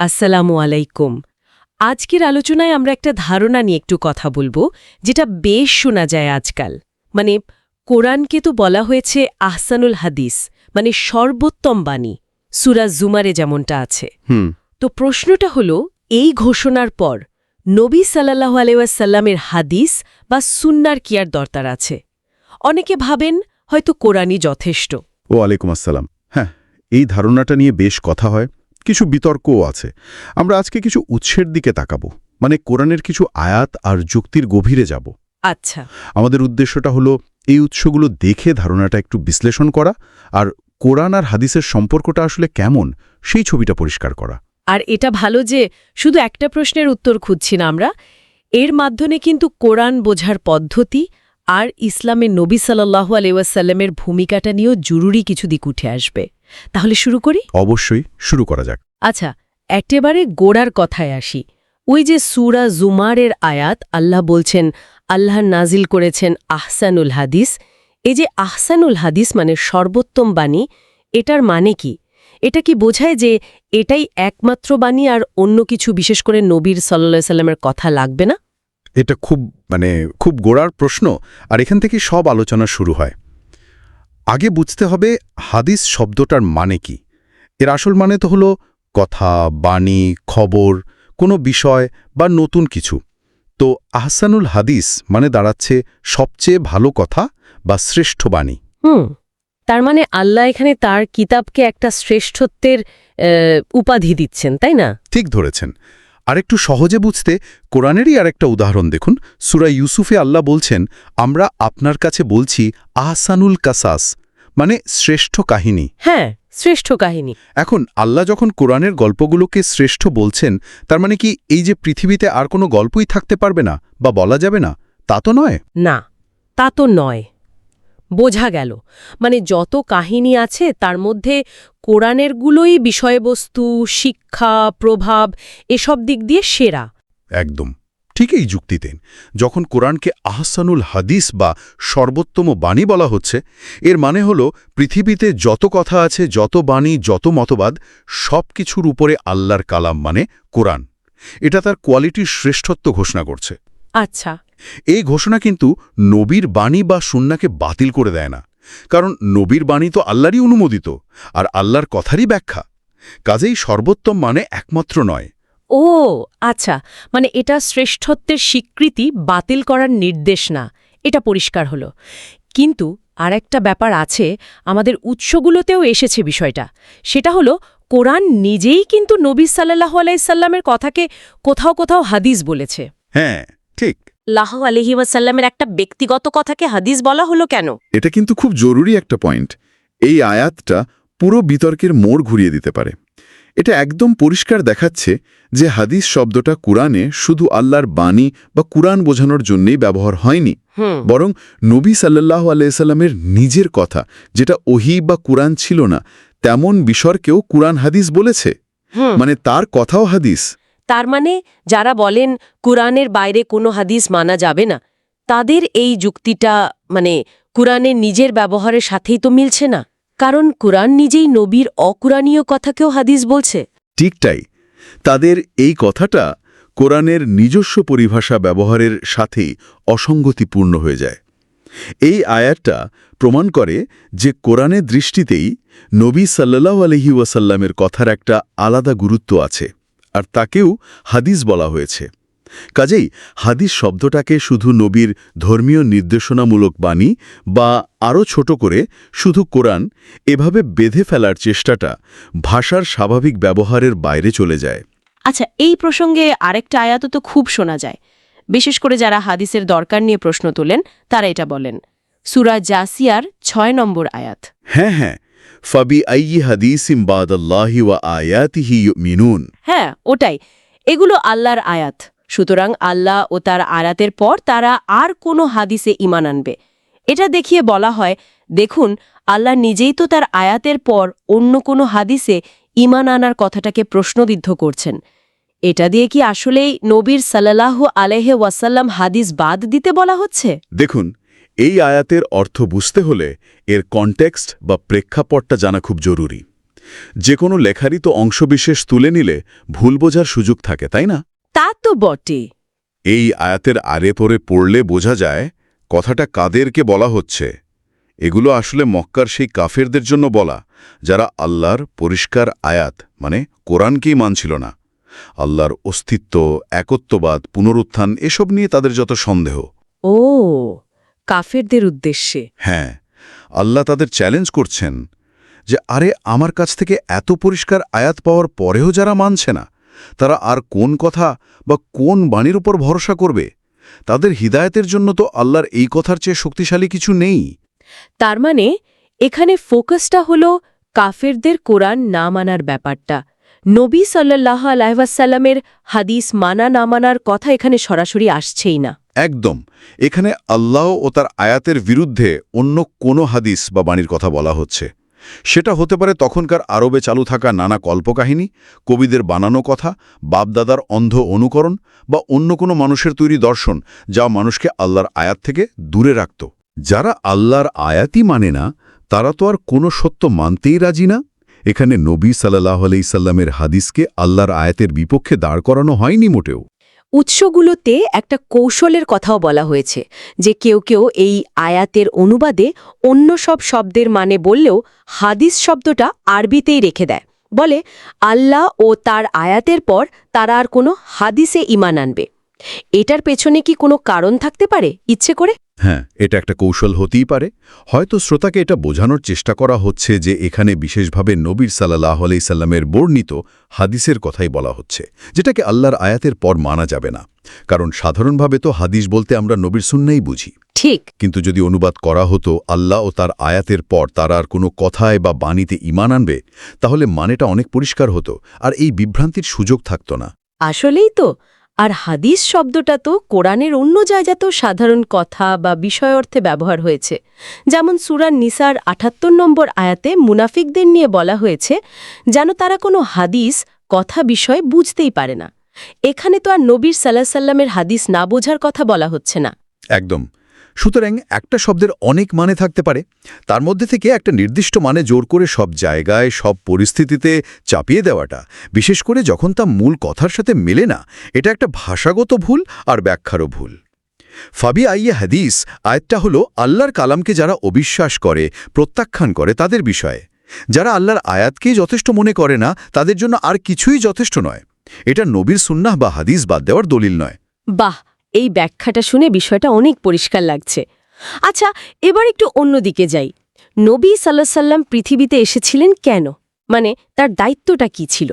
আসসালামু আলাইকুম। আজকের আলোচনায় আমরা একটা ধারণা নিয়ে একটু কথা বলব যেটা বেশ শোনা যায় আজকাল। মানে কোরআনকে তো বলা হয়েছে আহসানুল হাদিস মানে সর্বোত্তম বাণী সুরা জুমারে যেমনটা আছে। হুম। তো প্রশ্নটা হলো এই ঘোষণার পর নবী সাল্লাহ আলাইসাল্লামের হাদিস বা সুন্নার কি আর দরকার আছে? অনেকে ভাবেন হয়তো কোরআনই যথেষ্ট। ও আলাইকুম আসসালাম। হ্যাঁ এই ধারণাটা নিয়ে বেশ কথা হয়। কিছু বিতর্কও আছে। আমরা আজকে কিছু উৎসের দিকে তাকাবো। মানে কোরআনের কিছু আয়াত আর যুক্তির গভীরে যাব। আচ্ছা। আমাদের উদ্দেশ্যটা হলো এই উৎসগুলো দেখে ধারণাটা একটু বিশ্লেষণ করা আর কোরআন আর হাদিসের সম্পর্কটা আসলে কেমন সেই ছবিটা পরিষ্কার করা। আর এটা ভালো যে শুধু একটা প্রশ্নের উত্তর খুঁজছি না আমরা। এর মাধ্যমে কিন্তু কোরআন বোঝার পদ্ধতি আর ইসলামের নবী সাল্লাহু আলাইসাল্লামের ভূমিকাটা নিয়েও জরুরি কিছু দিক উঠে আসবে। তাহলে শুরু করি? অবশ্যই শুরু করা যাক। আচ্ছা একেবারে গোড়ার কথায় আসি। ওই যে সুরা জুমারের আয়াত আল্লাহ বলছেন আল্লাহ নাজিল করেছেন আহসানুল হাদিস। এই যে আহসানুল হাদিস মানে সর্বোত্তম বাণী এটার মানে কি? এটা কি বোঝায় যে এটাই একমাত্র বাণী আর অন্য কিছু বিশেষ করে নবীর সাল্লা সাল্লামের কথা লাগবে না? এটা খুব মানে খুব গোড়ার প্রশ্ন আর এখান থেকে সব আলোচনা শুরু হয়। আগে বুঝতে হবে হাদিস শব্দটার মানে কি। এর আসল মানে তো হলো কথা বাণী খবর কোনো বিষয় বা নতুন কিছু। তো আহসানুল হাদিস মানে দাঁড়াচ্ছে সবচেয়ে ভালো কথা বা শ্রেষ্ঠ বাণী। হুম তার মানে আল্লাহ এখানে তার কিতাবকে একটা শ্রেষ্ঠত্বের উপাধি দিচ্ছেন তাই না? ঠিক ধরেছেন। আরেকটু সহজে বুঝতে কোরআনেরই আরেকটা উদাহরণ দেখুন। সুরা ইউসুফে আল্লাহ বলছেন আমরা আপনার কাছে বলছি আহসানুল কাসাস মানে শ্রেষ্ঠ কাহিনী। হ্যাঁ শ্রেষ্ঠ কাহিনী। এখন আল্লাহ যখন কোরআনের গল্পগুলোকে শ্রেষ্ঠ বলছেন তার মানে কি এই যে পৃথিবীতে আর কোনো গল্পই থাকতে পারবে না বা বলা যাবে না? তা তো নয়? না তা তো নয়। বোঝা গেল। মানে যত কাহিনী আছে তার মধ্যে কোরআনেরগুলোই বিষয়বস্তু শিক্ষা প্রভাব এসব দিক দিয়ে সেরা। একদম। ঠিক এই যুক্তিতে। যখন কোরআনকে আহসানুল হাদিস বা সর্বোত্তম বাণী বলা হচ্ছে এর মানে হল পৃথিবীতে যত কথা আছে যত বাণী যত মতবাদ সব কিছুর উপরে আল্লাহর কালাম মানে কোরআন। এটা তার কোয়ালিটির শ্রেষ্ঠত্ব ঘোষণা করছে। আচ্ছা। এই ঘোষণা কিন্তু নবীর বাণী বা সুন্নাকে বাতিল করে দেয় না। কারণ নবীর বাণী তো আল্লাহরই অনুমোদিত আর আল্লাহর কথারই ব্যাখ্যা। কাজেই সর্বোত্তম মানে একমাত্র নয়। ও আচ্ছা মানে এটা শ্রেষ্ঠত্বের স্বীকৃতি বাতিল করার নির্দেশ না এটা পরিষ্কার হলো। কিন্তু আর একটা ব্যাপার আছে আমাদের উৎসগুলোতেও এসেছে বিষয়টা। সেটা হলো কোরআন নিজেই কিন্তু নবী সাল্লাহ আলাইসাল্লামের কথাকে কোথাও কোথাও হাদিস বলেছে। হ্যাঁ ঠিক। লাহ আলহি ওয়াসাল্লামের একটা ব্যক্তিগত কথাকে হাদিস বলা হলো কেন? এটা কিন্তু খুব জরুরি একটা পয়েন্ট এই আয়াতটা পুরো বিতর্কের মোড় ঘুরিয়ে দিতে পারে। এটা একদম পরিষ্কার দেখাচ্ছে যে হাদিস শব্দটা কুরআনে শুধু আল্লাহর বাণী বা কুরআন বোঝানোর জন্যই ব্যবহার হয়নি। বরং নবী সাল্লাহ আলাইসাল্লামের নিজের কথা যেটা ওহি বা কুরআন ছিল না তেমন বিষয়কেও কুরআন হাদিস বলেছে। মানে তার কথাও হাদিস। তার মানে যারা বলেন কোরআনের বাইরে কোনো হাদিস মানা যাবে না, তাদের এই যুক্তিটা মানে কোরআনের নিজের ব্যবহারের সাথেই তো মিলছে না। কারণ কুরআন নিজেই নবীর অকুরআনীয় কথাকেও হাদিস বলছে। ঠিকটাই তাদের এই কথাটা কোরআনের নিজস্ব পরিভাষা ব্যবহারের সাথেই অসঙ্গতিপূর্ণ হয়ে যায়। এই আয়াতটা প্রমাণ করে যে কোরআনের দৃষ্টিতেই নবী সাল্লাহ আলহি ওয়াসাল্লামের কথার একটা আলাদা গুরুত্ব আছে। আর তাকেও হাদিস বলা হয়েছে। কাজেই হাদিস শব্দটাকে শুধু নবীর ধর্মীয় নির্দেশনামূলক বাণী বা আরও ছোট করে শুধু কোরআন এভাবে বেঁধে ফেলার চেষ্টাটা ভাষার স্বাভাবিক ব্যবহারের বাইরে চলে যায়। আচ্ছা এই প্রসঙ্গে আরেকটা আয়াত তো খুব শোনা যায়। বিশেষ করে যারা হাদিসের দরকার নিয়ে প্রশ্ন তোলেন তারা এটা বলেন। সুরা জাসিয়ার ছয় নম্বর আয়াত। হ্যাঁ হ্যাঁ ফাবি আইয়ি হাদিসিম বাদাল্লাহি ওয়া আয়াতিহি মিনুন হ্যাঁ ওটাই। এগুলো আল্লাহর আয়াত। সুতরাং আল্লাহ ও তার আয়াতের পর তারা আর কোনো হাদিসে ইমান আনবে। এটা দেখিয়ে বলা হয় দেখুন আল্লাহ নিজেই তো তার আয়াতের পর অন্য কোনো হাদিসে ইমান আনার কথাটাকে প্রশ্নবিদ্ধ করছেন। এটা দিয়ে কি আসলেই নবীর সাল্লাহ আলেহে ওয়াসাল্লাম হাদিস বাদ দিতে বলা হচ্ছে? দেখুন এই আয়াতের অর্থ বুঝতে হলে এর কনটেক্সট বা প্রেক্ষাপটটা জানা খুব জরুরি। যে কোনো লেখারই তো অংশবিশেষ তুলে নিলে ভুল বোঝার সুযোগ থাকে তাই না? তা তো বটে। এই আয়াতের আরে পরে পড়লে বোঝা যায় কথাটা কাদেরকে বলা হচ্ছে? এগুলো আসলে মক্কার সেই কাফেরদের জন্য বলা যারা আল্লাহর পরিষ্কার আয়াত মানে কোরআনকেই মানছিল না। আল্লাহর অস্তিত্ব একত্ববাদ পুনরুত্থান এসব নিয়ে তাদের যত সন্দেহ। ও কাফেরদের উদ্দেশ্যে। হ্যাঁ আল্লাহ তাদের চ্যালেঞ্জ করছেন যে আরে আমার কাছ থেকে এত পরিষ্কার আয়াত পাওয়ার পরেও যারা মানছে না তারা আর কোন কথা বা কোন বাণীর উপর ভরসা করবে? তাদের হিদায়তের জন্য তো আল্লাহর এই কথার চেয়ে শক্তিশালী কিছু নেই। তার মানে এখানে ফোকাসটা হলো কাফেরদের কোরআন না মানার ব্যাপারটা। নবী সাল্লাহ আলাইসাল্লামের হাদিস মানা না মানার কথা এখানে সরাসরি আসছেই না। একদম। এখানে আল্লাহ ও তার আয়াতের বিরুদ্ধে অন্য কোনো হাদিস বা বাণীর কথা বলা হচ্ছে। সেটা হতে পারে তখনকার আরবে চালু থাকা নানা কল্পকাহিনী, কবিদের বানানো কথা, বাপদাদার অন্ধ অনুকরণ বা অন্য কোনো মানুষের তৈরি দর্শন যা মানুষকে আল্লাহর আয়াত থেকে দূরে রাখত। যারা আল্লাহর আয়াতই মানে না, তারা তো আর কোনো সত্য মানতেই রাজি না। এখানে নবী সাল্লাহ আলাইসাল্লামের হাদিসকে আল্লাহর আয়াতের বিপক্ষে দাঁড় করানো হয়নি মোটেও। উৎসগুলোতে একটা কৌশলের কথাও বলা হয়েছে, যে কেউ কেউ এই আয়াতের অনুবাদে অন্য সব শব্দের মানে বললেও হাদিস শব্দটা আরবিতেই রেখে দেয়। বলে, আল্লাহ ও তার আয়াতের পর তারা আর কোনো হাদিসে ইমান আনবে। এটার পেছনে কি কোনো কারণ থাকতে পারে ইচ্ছে করে? হ্যাঁ এটা একটা কৌশল হতেই পারে। হয়তো শ্রোতাকে এটা বোঝানোর চেষ্টা করা হচ্ছে যে এখানে বিশেষভাবে নবীর সাল্লাহ আলাইসাল্লামের বর্ণিত হাদিসের কথাই বলা হচ্ছে যেটাকে আল্লাহর আয়াতের পর মানা যাবে না। কারণ সাধারণভাবে তো হাদিস বলতে আমরা নবীর সুন্নাই বুঝি। ঠিক। কিন্তু যদি অনুবাদ করা হতো আল্লাহ ও তার আয়াতের পর তার আর কোনো কথায় বা বাণীতে ইমান আনবে তাহলে মানেটা অনেক পরিষ্কার হতো আর এই বিভ্রান্তির সুযোগ থাকত না। আসলেই তো। আর হাদিস শব্দটা তো কোরআনের অন্য জায়গাতেও সাধারণ কথা বা বিষয় অর্থে ব্যবহার হয়েছে। যেমন সুরান নিসার আঠাত্তর নম্বর আয়াতে মুনাফিকদের নিয়ে বলা হয়েছে, যেন তারা কোনো হাদিস, কথা বিষয় বুঝতেই পারে না। এখানে তো আর নবীর সাল্লাহ সাল্লামের হাদিস না বোঝার কথা বলা হচ্ছে না। একদম। সুতরাং একটা শব্দের অনেক মানে থাকতে পারে। তার মধ্যে থেকে একটা নির্দিষ্ট মানে জোর করে সব জায়গায়, সব পরিস্থিতিতে চাপিয়ে দেওয়াটা। বিশেষ করে যখন তা মূল কথার সাথে মেলে না, এটা একটা ভাষাগত ভুল আর ব্যাখ্যারও ভুল। ফাবি আইয়ে হাদিস আয়াতটা হল, আল্লাহর কালামকে যারা অবিশ্বাস করে, প্রত্যাখ্যান করে তাদের বিষয়ে। যারা আল্লাহর আয়াতকেই যথেষ্ট মনে করে না, তাদের জন্য আর কিছুই যথেষ্ট নয়। এটা নবীর সুন্নাহ বা হাদিস বাদ দেওয়ার দলিল নয়। বাহ! এই ব্যাখ্যাটা শুনে বিষয়টা অনেক পরিষ্কার লাগছে। আচ্ছা এবার একটু অন্যদিকে যাই। নবী সাল্লাহ সাল্লাম পৃথিবীতে এসেছিলেন কেন? মানে তার দায়িত্বটা কি ছিল?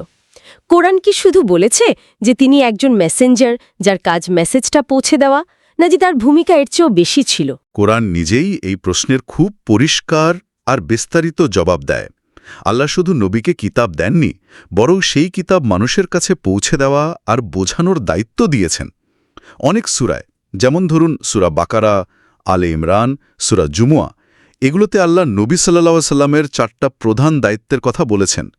কোরআন কি শুধু বলেছে যে তিনি একজন মেসেঞ্জার যার কাজ মেসেজটা পৌঁছে দেওয়া না যে তার ভূমিকা এর চেয়েও বেশি ছিল? কোরআন নিজেই এই প্রশ্নের খুব পরিষ্কার আর বিস্তারিত জবাব দেয়। আল্লাহ শুধু নবীকে কিতাব দেননি, বরং সেই কিতাব মানুষের কাছে পৌঁছে দেওয়া আর বোঝানোর দায়িত্ব দিয়েছেন। অনেক সুরায় যেমন ধরুন সুরা বাকারা আলে ইমরান সুরা জুমুয়া। এগুলোতে আল্লাহ নবী সাল্লাহ সাল্লামের চারটা প্রধান দায়িত্বের কথা বলেছেন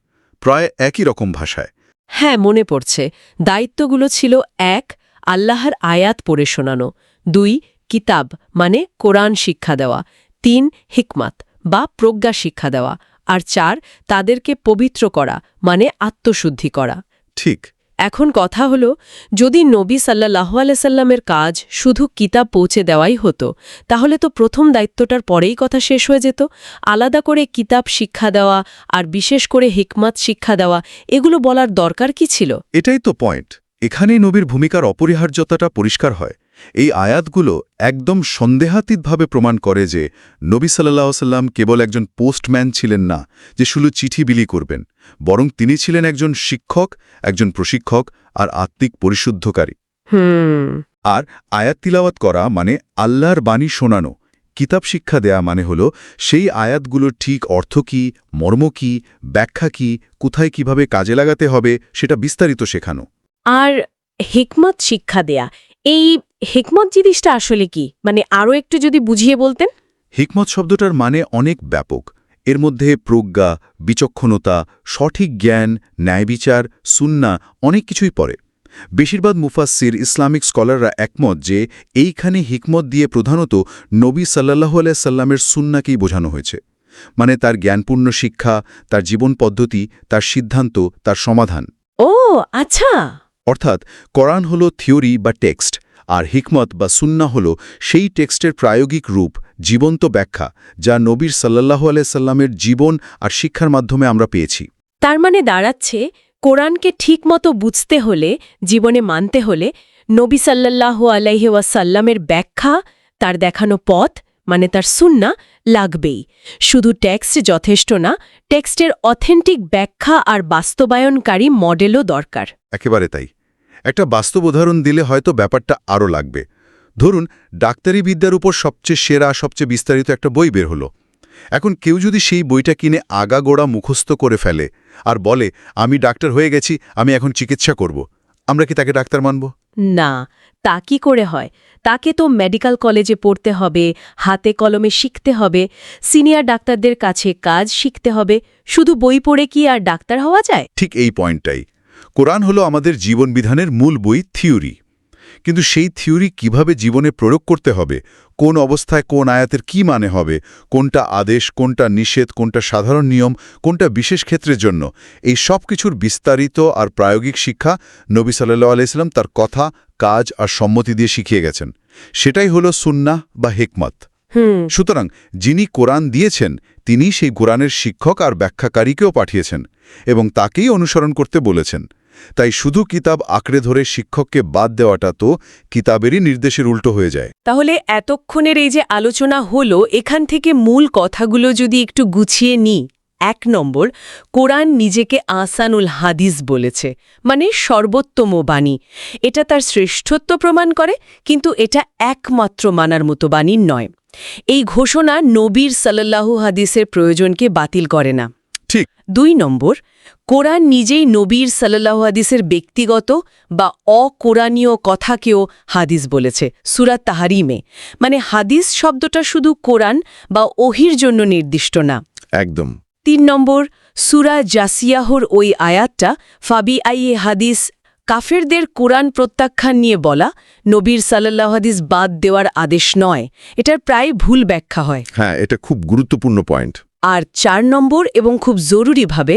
প্রায় একই রকম ভাষায়। হ্যাঁ মনে পড়ছে। দায়িত্বগুলো ছিল এক আল্লাহর আয়াত পড়ে শোনানো। দুই কিতাব মানে কোরআন শিক্ষা দেওয়া। তিন হিকমাত বা প্রজ্ঞা শিক্ষা দেওয়া। আর চার তাদেরকে পবিত্র করা মানে আত্মশুদ্ধি করা। ঠিক। এখন কথা হলো, যদি নবী সাল্লাহ আলাইসাল্লামের কাজ শুধু কিতাব পৌঁছে দেওয়াই হতো, তাহলে তো প্রথম দায়িত্বটার পরেই কথা শেষ হয়ে যেত। আলাদা করে কিতাব শিক্ষা দেওয়া আর বিশেষ করে হিকমাত শিক্ষা দেওয়া, এগুলো বলার দরকার কি ছিল? এটাই তো পয়েন্ট এখানেই নবীর ভূমিকার অপরিহার্যতাটা পরিষ্কার হয়। এই আয়াতগুলো একদম সন্দেহাতীতভাবে প্রমাণ করে যে নবী সাল্লাহ সাল্লাম কেবল একজন পোস্টম্যান ছিলেন না যে শুধু চিঠি বিলি করবেন বরং তিনি ছিলেন একজন শিক্ষক একজন প্রশিক্ষক আর আত্মিক পরিশুদ্ধকারী। হুম। আর আয়াত তিলাওয়াত করা মানে আল্লাহর বাণী শোনানো কিতাব শিক্ষা দেয়া মানে হল সেই আয়াতগুলোর ঠিক অর্থ কি মর্ম কি ব্যাখ্যা কি কোথায় কীভাবে কাজে লাগাতে হবে সেটা বিস্তারিত শেখানো। আর হিকমত শিক্ষা দেয়া এই হিকমত জিনিসটা আসলে কি? মানে আরও একটু যদি বুঝিয়ে বলতেন। হিকমত শব্দটার মানে অনেক ব্যাপক। এর মধ্যে প্রজ্ঞা বিচক্ষণতা সঠিক জ্ঞান ন্যায়বিচার সুন্না অনেক কিছুই পড়ে। বেশিরভাগ মুফাসির ইসলামিক স্কলাররা একমত যে এইখানে হিকমত দিয়ে প্রধানত নবী সাল্লাহু সাল্লামের সুন্নাকেই বোঝানো হয়েছে। মানে তার জ্ঞানপূর্ণ শিক্ষা তার জীবন পদ্ধতি তার সিদ্ধান্ত তার সমাধান। ও আচ্ছা। অর্থাৎ কোরআন হল থিওরি বা টেক্সট, আর হিকমত বা সুন্না হল সেই টেক্সটের প্রায়োগিক রূপ, জীবন্ত ব্যাখ্যা, যা নবীর সাল্লাল্লাহু আলাইহি সাল্লামের জীবন আর শিক্ষার মাধ্যমে আমরা পেয়েছি। তার মানে দাঁড়াচ্ছে, কোরআনকে ঠিকমতো বুঝতে হলে, জীবনে মানতে হলে, নবী সাল্লাল্লাহু আলাইহি ওয়াসাল্লামের ব্যাখ্যা, তার দেখানো পথ মানে তার সুন্না, লাগবেই। শুধু টেক্সট যথেষ্ট না, টেক্সটের অথেন্টিক ব্যাখ্যা আর বাস্তবায়নকারী মডেলও দরকার। একেবারে তাই। একটা বাস্তব উদাহরণ দিলে হয়তো ব্যাপারটা আরও লাগবে। ধরুন ডাক্তারি বিদ্যার উপর সবচেয়ে সেরা সবচেয়ে বিস্তারিত একটা বই বের হলো। এখন কেউ যদি সেই বইটা কিনে আগাগোড়া মুখস্থ করে ফেলে আর বলে আমি ডাক্তার হয়ে গেছি আমি এখন চিকিৎসা করব আমরা কি তাকে ডাক্তার মানব? না তা কি করে হয়? তাকে তো মেডিকেল কলেজে পড়তে হবে হাতে কলমে শিখতে হবে সিনিয়র ডাক্তারদের কাছে কাজ শিখতে হবে শুধু বই পড়ে কি আর ডাক্তার হওয়া যায়? ঠিক এই পয়েন্টটাই। কোরআন হলো আমাদের জীবনবিধানের মূল বই থিওরি। কিন্তু সেই থিওরি কীভাবে জীবনে প্রয়োগ করতে হবে? কোন অবস্থায় কোন আয়াতের কি মানে হবে? কোনটা আদেশ কোনটা নিষেধ কোনটা সাধারণ নিয়ম কোনটা বিশেষ ক্ষেত্রের জন্য? এই সব কিছুর বিস্তারিত আর প্রায়োগিক শিক্ষা নবী সাল্লাহ আলাইসাল্লাম তার কথা কাজ আর সম্মতি দিয়ে শিখিয়ে গেছেন। সেটাই হলো সুন্না বা হেকমত। সুতরাং যিনি কোরআন দিয়েছেন তিনি সেই কোরআনের শিক্ষক আর ব্যাখ্যাকারীকেও পাঠিয়েছেন এবং তাকেই অনুসরণ করতে বলেছেন। তাই শুধু কিতাব আঁকড়ে ধরে শিক্ষককে বাদ দেওয়াটা তো কিতাবেরই নির্দেশের উল্টো হয়ে যায়। তাহলে এতক্ষণের এই যে আলোচনা হলো এখান থেকে মূল কথাগুলো যদি একটু গুছিয়ে নিই। এক নম্বর কোরআন নিজেকে আসানুল হাদিস বলেছে মানে সর্বোত্তম বাণী। এটা তার শ্রেষ্ঠত্ব প্রমাণ করে কিন্তু এটা একমাত্র মানার মতো বাণী নয়। এই ঘোষণা নবীর সাল্লাল্লাহু হাদিসের প্রয়োজনকে বাতিল করে না। ঠিক। দুই নম্বর কোরআন নিজেই নবীর সাল্লাল্লাহু হাদিসের ব্যক্তিগত বা অকোরআনীয় কথাকেও হাদিস বলেছে সুরাত তাহারিমে। মানে হাদিস শব্দটা শুধু কোরআন বা ওহির জন্য নির্দিষ্ট না। একদম। তিন নম্বর সুরা জাসিয়াহর ওই আয়াতটা ফাবি আইয়ে হাদিস কাফেরদের কোরআন প্রত্যাখ্যান নিয়ে বলা নবীর সাল্লাহ হাদিস বাদ দেওয়ার আদেশ নয়। এটার প্রায় ভুল ব্যাখ্যা হয়। হ্যাঁ এটা খুব গুরুত্বপূর্ণ পয়েন্ট। আর চার নম্বর এবং খুব জরুরিভাবে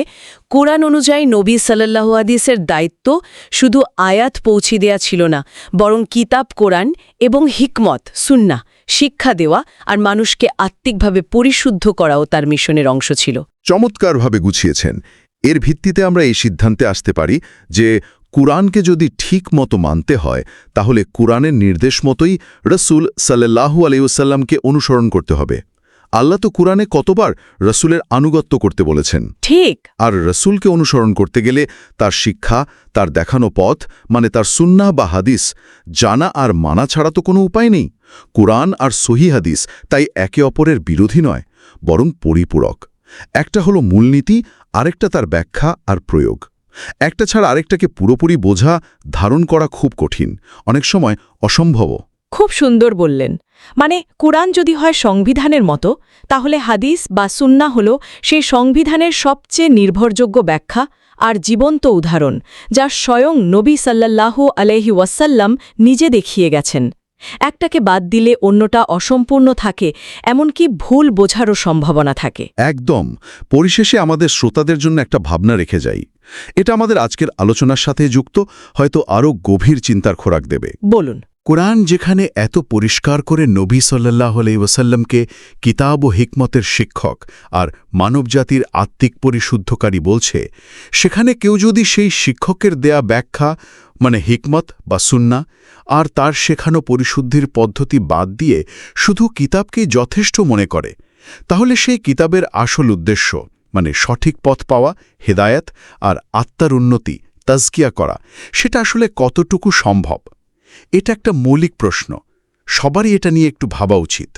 কোরআন অনুযায়ী নবী সাল্লাল্লাহু হাদিসের দায়িত্ব শুধু আয়াত পৌঁছে দেয়া ছিল না, বরং কিতাব, কোরআন এবং হিকমত সুন্না শিক্ষা দেওয়া আর মানুষকে আত্মিকভাবে পরিশুদ্ধ করাও তার মিশনের অংশ ছিল। চমৎকারভাবে গুছিয়েছেন। এর ভিত্তিতে আমরা এই সিদ্ধান্তে আসতে পারি যে কুরআনকে যদি ঠিক মতো মানতে হয়, তাহলে কুরআনের নির্দেশ মতোই রসুল সাল্লাহু আলাইসাল্লামকে অনুসরণ করতে হবে। আল্লাহ তো কুরআনে কতবার রসুলের আনুগত্য করতে বলেছেন। ঠিক। আর রসুলকে অনুসরণ করতে গেলে তার শিক্ষা তার দেখানো পথ মানে তার সুন্নাহ বা হাদিস জানা আর মানা ছাড়া তো কোনো উপায় নেই। কুরআন আর সহি হাদিস তাই একে অপরের বিরোধী নয় বরং পরিপূরক। একটা হলো মূলনীতি আরেকটা তার ব্যাখ্যা আর প্রয়োগ। একটা ছাড়া আরেকটাকে পুরোপুরি বোঝা ধারণ করা খুব কঠিন অনেক সময় অসম্ভবও। খুব সুন্দর বললেন। মানে কোরআন যদি হয় সংবিধানের মতো তাহলে হাদিস বা সুন্না হল সেই সংবিধানের সবচেয়ে নির্ভরযোগ্য ব্যাখ্যা আর জীবন্ত উদাহরণ যা স্বয়ং নবী সাল্লাল্লাহু আলহি ওয়াসাল্লাম নিজে দেখিয়ে গেছেন। একটাকে বাদ দিলে অন্যটা অসম্পূর্ণ থাকে এমনকি ভুল বোঝারও সম্ভাবনা থাকে। একদম। পরিশেষে আমাদের শ্রোতাদের জন্য একটা ভাবনা রেখে যাই। এটা আমাদের আজকের আলোচনার সাথে যুক্ত হয়তো আরও গভীর চিন্তার খোরাক দেবে। বলুন। কোরআন যেখানে এত পরিষ্কার করে নবী সাল্লাহ ওসাল্লামকে কিতাব ও হিকমতের শিক্ষক আর মানবজাতির আত্মিক পরিশুদ্ধকারী বলছে, সেখানে কেউ যদি সেই শিক্ষকের দেয়া ব্যাখ্যা মানে হিকমত বা সুন্না আর তার শেখানো পরিশুদ্ধির পদ্ধতি বাদ দিয়ে শুধু কিতাবকেই যথেষ্ট মনে করে, তাহলে সেই কিতাবের আসল উদ্দেশ্য মানে সঠিক পথ পাওয়া, হেদায়াত আর আত্মার উন্নতি, তাজকিয়া করা, সেটা আসলে কতটুকু সম্ভব? এটা একটা মৌলিক প্রশ্ন। সবারই এটা নিয়ে একটু ভাবা উচিত।